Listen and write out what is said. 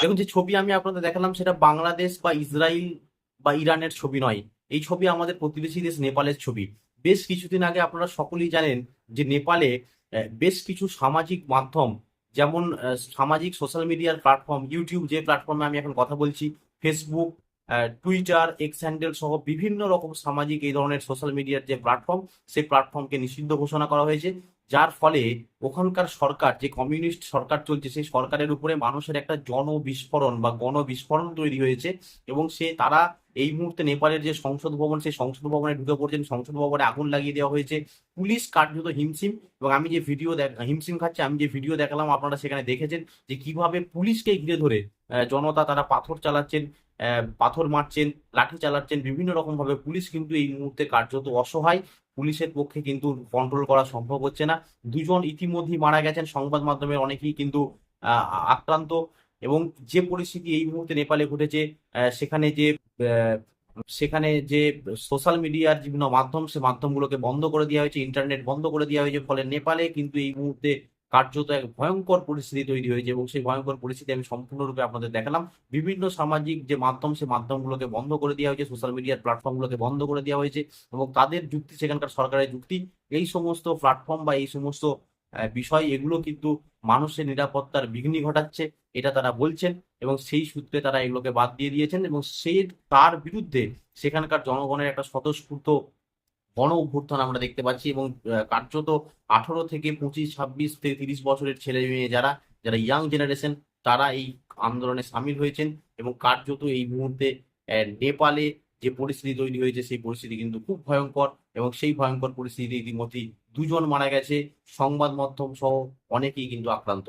দেখুন, যে ছবি আমি আপনাদের দেখালাম সেটা বাংলাদেশ বা ইসরায়েল বা ইরানের ছবি নয়। এই ছবি আমাদের প্রতিবেশী দেশ নেপালের ছবি। বেশ কিছুদিন আগে আপনারা সকলেই জানেন যে নেপালে বেশ কিছু সামাজিক মাধ্যম, যেমন সামাজিক সোশ্যাল মিডিয়ার প্ল্যাটফর্ম ইউটিউব যে প্ল্যাটফর্মে আমি এখন কথা বলছি ফেসবুক টুইটার এক্স হ্যান্ডেল সহ বিভিন্ন রকম সামাজিক এই ধরনের সোশ্যাল মিডিয়ার যে প্ল্যাটফর্ম সেই প্ল্যাটফর্মকে নিষিদ্ধ ঘোষণা করা হয়েছে। যার ফলে ওখানকার সরকার, যে কমিউনিস্ট সরকার চলছে, সেই সরকারের উপরে মানুষের একটা জন বিস্ফোরণ বা গণ বিস্ফোরণ তৈরি হয়েছে এবং সে তারা এই মুহূর্তে নেপালের যে সংসদ ভবন, সেই সংসদ ভবনে ঢুকে পড়ছেন। সংসদ ভবনে আগুন লাগিয়ে দেওয়া হয়েছে। পুলিশ কার্যত হিমশিম এবং আমি যে ভিডিও দেখ, হিমশিম খাচ্ছে, আমি যে ভিডিও দেখালাম, আপনারা সেখানে দেখেছেন যে কীভাবে পুলিশকে ঘিরে ধরে জনতা তারা পাথর চালাচ্ছেন। পাথর মারছেন, লাঠি চালাচ্ছেন, বিভিন্ন রকম ভাবে পুলিশ কিন্তু এই মুহূর্তে কার্যত অসহায়। পুলিশের পক্ষে কিন্তু কন্ট্রোল করা সম্ভব হচ্ছে না। দুজন ইতিমধ্যেই মারা গেছেন, সংবাদ মাধ্যমের অনেকেই কিন্তু আক্রান্ত। এবং যে পরিস্থিতি এই মুহূর্তে নেপালে ঘটেছে সেখানে যে সেখানে যে সোশ্যাল মিডিয়ার বিভিন্ন মাধ্যম, সে মাধ্যমগুলোকে বন্ধ করে দেওয়া হয়েছে ইন্টারনেট বন্ধ করে দেওয়া হয়েছে, ফলে নেপালে কিন্তু এই মুহূর্তে কার্যত এক ভয়ঙ্কর পরিস্থিতি তৈরি হয়েছে এবং সেই ভয়ঙ্কর পরিস্থিতি আমি সম্পূর্ণরূপে আপনাদের দেখালাম। বিভিন্ন সামাজিক যে মাধ্যম সে মাধ্যমগুলোকে বন্ধ করে দেওয়া হয়েছে সোশ্যাল মিডিয়ার প্ল্যাটফর্মগুলোকে বন্ধ করে দেওয়া হয়েছে এবং তাদের যুক্তি, সেখানকার সরকারের যুক্তি, এই সমস্ত প্ল্যাটফর্ম বা এই সমস্ত বিষয়, এগুলো কিন্তু মানুষের নিরাপত্তার বিঘ্নি ঘটাচ্ছে, এটা তারা বলছেন এবং সেই সূত্রে তারা এগুলোকে বাদ দিয়ে দিয়েছেন এবং সেই তার বিরুদ্ধে সেখানকার জনগণের একটা স্বতঃস্ফূর্ত গণ অভ্যুত্থান আমরা দেখতে পাচ্ছি এবং কার্যত আঠারো থেকে পঁচিশ, ছাব্বিশ থেকে তিরিশ বছরের ছেলে মেয়ে যারা যারা ইয়াং জেনারেশন তারা এই আন্দোলনে সামিল হয়েছেন এবং কার্যত এই মুহূর্তে নেপালে যে পরিস্থিতি তৈরি হয়েছে, সেই পরিস্থিতি কিন্তু খুব ভয়ঙ্কর এবং সেই ভয়ঙ্কর পরিস্থিতিতে ইতিমধ্যেই দুজন মারা গেছে। সংবাদ মাধ্যম সহ অনেকেই কিন্তু আক্রান্ত।